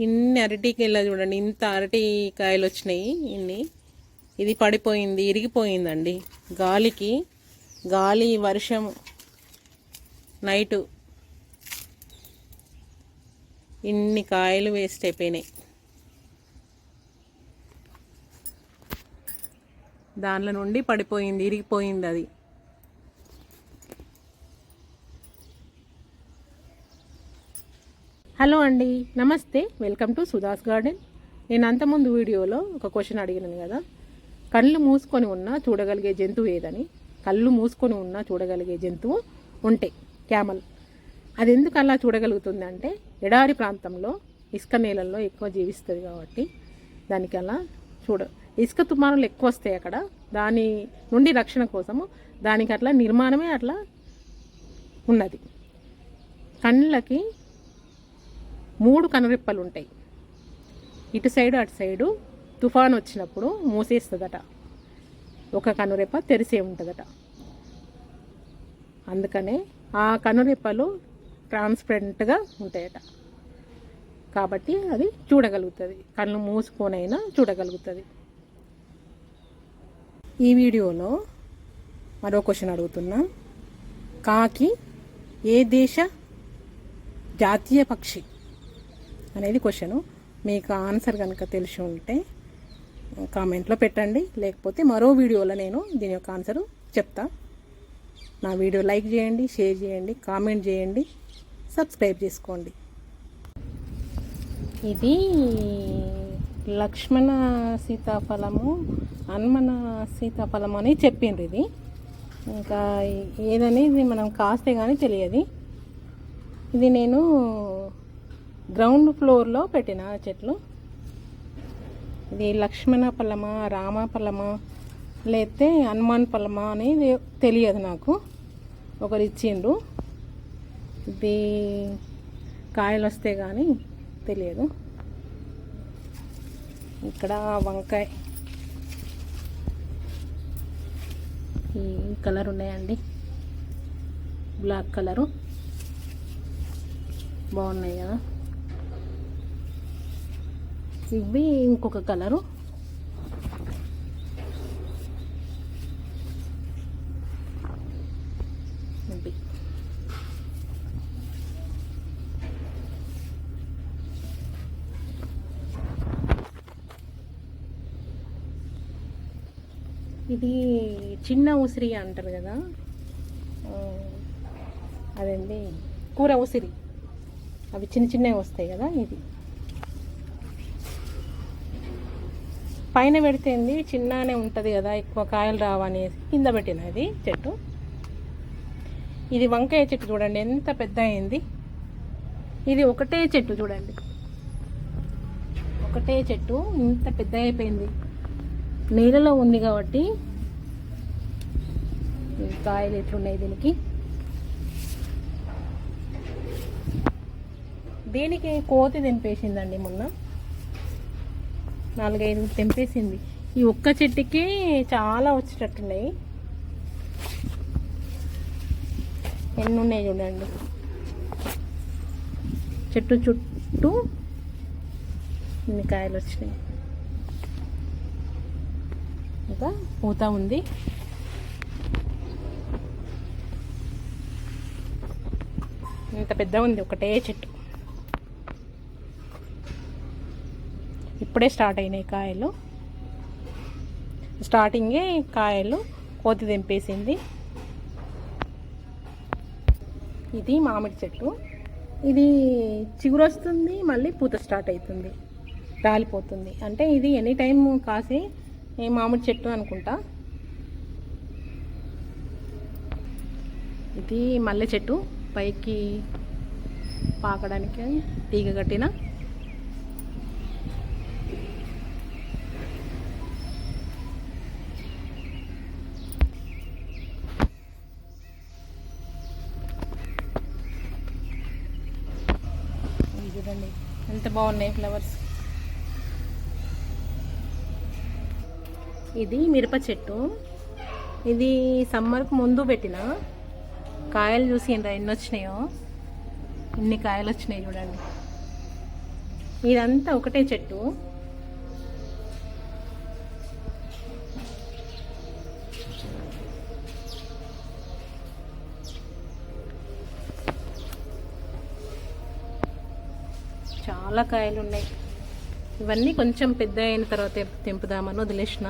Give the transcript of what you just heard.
ఇన్ని అరటికాయలు చూడండి ఇంత అరటి కాయలు వచ్చినాయి ఇన్ని. ఇది పడిపోయింది ఇరిగిపోయిందండి. గాలికి గాలి వర్షం నైటు ఇన్ని కాయలు వేస్ట్ అయిపోయినాయి. దానిలో నుండి పడిపోయింది ఇరిగిపోయింది అది. హలో అండి నమస్తే. Welcome to Sudha's garden. నేను అంతకుముందు వీడియోలో ఒక క్వశ్చన్ అడిగినాను కదా? కళ్ళు మూసుకొని ఉన్నా చూడగలిగే జంతువు ఏదని? కళ్ళు మూసుకొని ఉన్నా చూడగలిగే జంతువు ఉంటే క్యామల్. అది ఎందుకు అలా చూడగలుగుతుంది అంటే ఎడారి ప్రాంతంలో ఇసుక నేలల్లో ఎక్కువ జీవిస్తుంది కాబట్టి దానికి అలా చూడ ఇసుక తుమానులు ఎక్కువ వస్తాయి అక్కడ. దాని నుండి రక్షణ కోసము దానికి అట్లా నిర్మాణమే అట్లా ఉన్నది. కళ్ళకి మూడు కనురెప్పలు ఉంటాయి ఇటు సైడు అటు సైడు తుఫాన్ వచ్చినప్పుడు మూసేస్తుందట. ఒక కనురెప్ప తెరిసే ఉంటుందట. అందుకనే ఆ కనురెప్పలు ట్రాన్స్పరెంట్గా ఉంటాయట. కాబట్టి అది చూడగలుగుతుంది. కళ్ళు మూసుకొనైనా చూడగలుగుతుంది. ఈ వీడియోలో మరో క్వశ్చన్ అడుగుతున్నా. కాకి ఏ దేశ జాతీయ పక్షి? అనేది క్వశ్చను. మీకు ఆన్సర్ కనుక తెలిసి ఉంటే కామెంట్లో పెట్టండి. లేకపోతే మరో వీడియోలో నేను దీని యొక్క ఆన్సరు చెప్తా. నా వీడియో లైక్ చేయండి షేర్ చేయండి కామెంట్ చేయండి సబ్స్క్రైబ్ చేసుకోండి. ఇది లక్ష్మణ సీతాఫలము హనుమన సీతాఫలం అని చెప్పిండ్రు ఇది. ఇంకా ఏదనేది మనం కాస్తే కానీ తెలియదు. ఇది నేను గ్రౌండ్ ఫ్లోర్లో పెట్టిన చెట్లు. ఇది లక్ష్మణ పల్లమా రామ పల్లమా లేతే హనుమాన్ పల్లమా అనేది తెలియదు నాకు. ఒకరు ఇచ్చిండ్రు. ఇది కాయలు వస్తే కానీ తెలియదు. ఇక్కడ వంకాయ. ఈ కలర్ ఉన్నాయండి. Black colour. బాగున్నాయి కదా. ఇవి ఇంకొక కలరు. ఇది చిన్న ఉసిరి అంటారు కదా. అదండి కూర ఉసిరి. అవి చిన్న చిన్నవి వస్తాయి కదా ఇది. పైన పెడితేంది చిన్ననే ఉంటుంది కదా ఎక్కువ కాయలు రావనేసి. కింద పెట్టినది చెట్టు. ఇది వంకాయ చెట్టు చూడండి ఎంత పెద్ద అయింది. ఇది ఒకటే చెట్టు చూడండి. ఒకటే చెట్టు ఇంత పెద్ద అయిపోయింది. నీళ్ళలో ఉంది కాబట్టి కాయలు ఎట్లున్నాయి దీనికి? దీనికి కోతి తెంపేసిందండి మొన్న. నాలుగైదు తెంపేసింది. ఈ ఒక్క చెట్టుకి చాలా వచ్చేటట్టున్నాయి. ఎన్ని ఉన్నాయి చూడండి. చెట్టు చుట్టూ ఇన్ని కాయలు వచ్చినాయి. ఇంకా పూత ఉంది. ఇంత పెద్ద ఉంది ఒకటే చెట్టు. ఇప్పుడే స్టార్ట్ అయినాయి కాయలు. స్టార్టింగే కాయలు కోతి తెంపేసింది. ఇది మామిడి చెట్టు ఇది చిగురు వస్తుంది మళ్ళీ పూత స్టార్ట్ అవుతుంది రాలిపోతుంది. అంటే ఇది ఎనీ టైం కాసి మామిడి చెట్టు అనుకుంటా. ఇది మల్లె చెట్టు. పైకి పాకడానికి తీగ కట్టిన ఇవి చూడండి ఎంత బాగున్నాయి ఫ్లవర్స్? ఇది మిరప చెట్టు. ఇది సమ్మర్కు ముందు పెట్టిన. కాయలు చూసి ఎన్ని వచ్చినాయో. ఇన్ని కాయలు వచ్చినాయి చూడండి. ఇదంతా ఒకటే చెట్టు. చాలా కాయలు ఉన్నాయి ఇవన్నీ కొంచెం పెద్ద అయిన తర్వాత తెంపుదామని వదిలేసిన.